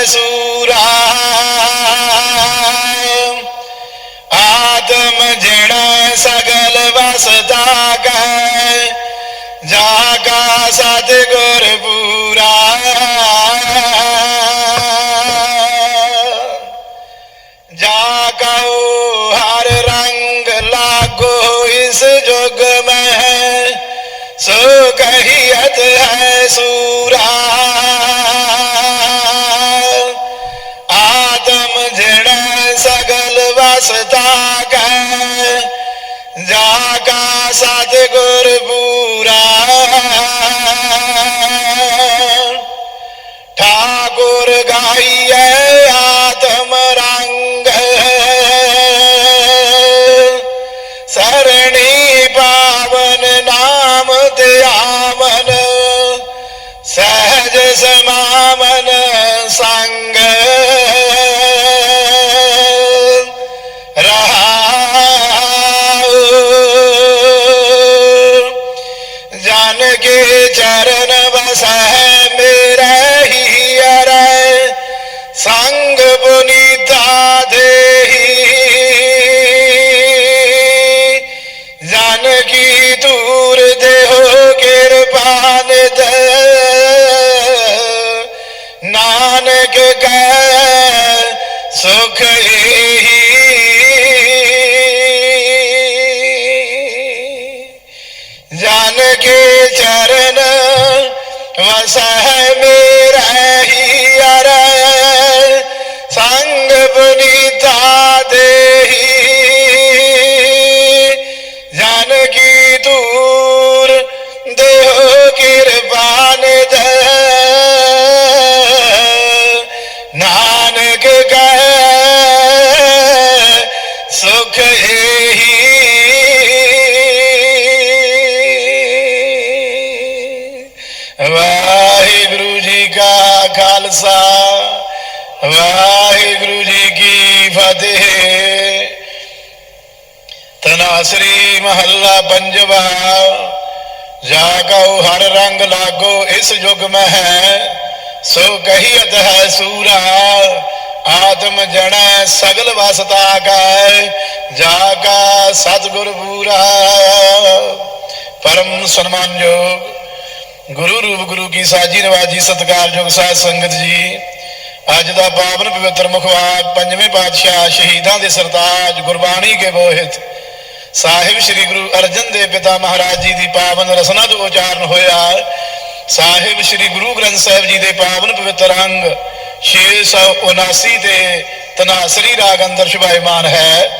ਹੈ ਸੂਰਾ ਆਦਮ ਜਿਹੜਾ ਸਗਲ ਵਸਦਾ ਕੈ ਜਾ ਕਾ ਸਤਿਗੁਰ ਪੂਰਾ ਜਾ ਕਉ ਹਰ ਰੰਗ ਲਾਗੋ ਇਸ ਜੁਗ ਮੈਂ ਸਗਲ ਵਸਦਾ ਕੈ ਜਾ ਕਾ ਸਤਿਗੁਰ ਪੂਰਾ ਠਾਕੁਰ ਗਾਈਏ ਆਤਮ ਰੰਗ ਸਰਣੀ ਪਾਵਨ ਨਾਮ ਤੇ ਸਹਿਜ ਸਮਾਮਨ ਸੰਗ ਨਾਨਕ ਕੈ ਸੁਖ ਏਹੀ। ਕੇ ਚਰਨ ਵਸਹਿ ਮੇਰਾ ਖਾਲਸਾ। ਵਾਹਿਗੁਰੂ ਜੀ ਕੀ ਫਤਿਹ। ਤਨਾਸਰੀ ਮਹੱਲਾ ਪੰਜਵਾ। ਜਾ ਕਉ ਹਰ ਰੰਗ ਲਾਗੋ ਇਸ ਯੁਗ ਮੈਂ ਹੈ ਸੋ ਕਹੀਅਤ ਹੈ ਸੂਰਾ। ਆਤਮ ਜਣੈ ਸਗਲ ਵਸਤਾ ਕੈ ਜਾ ਕਾ ਸਤਿਗੁਰ ਪੂਰਾ। ਪਰਮ ਸਨਮਾਨਯੋਗ ਗੁਰੂ ਰੂਪ ਗੁਰੂ ਕੀ ਸਾਜੀ ਨਵਾਜੀ ਸਤਿਕਾਰਯੋਗ ਸਾਧ ਸੰਗਤ ਜੀ। ਅੱਜ ਦਾ ਪਾਵਨ ਪਵਿੱਤਰ ਮੁਖਵਾਕ ਪੰਜਵੇਂ ਪਾਤਸ਼ਾਹ ਸ਼ਹੀਦਾਂ ਦੇ ਸਰਤਾਜ ਗੁਰਬਾਣੀ ਕੇ ਬੋਹਿਤ। ਸਾਹਿਬ ਸ੍ਰੀ ਗੁਰੂ ਅਰਜਨ ਦੇਵ ਪਿਤਾ ਮਹਾਰਾਜ ਜੀ ਦੀ ਪਾਵਨ ਰਸਨਾ ਤੋਂ ਉਚਾਰਨ ਹੋਇਆ। ਸਾਹਿਬ ਸ੍ਰੀ ਗੁਰੂ ਗ੍ਰੰਥ ਸਾਹਿਬ ਜੀ ਦੇ ਪਾਵਨ ਪਵਿੱਤਰ ਅੰਗ 679 ਤੇ ਤਨਾਸਰੀ ਰਾਗ ਅੰਦਰ ਸ਼ੁਭਾਇਮਾਨ ਹੈ।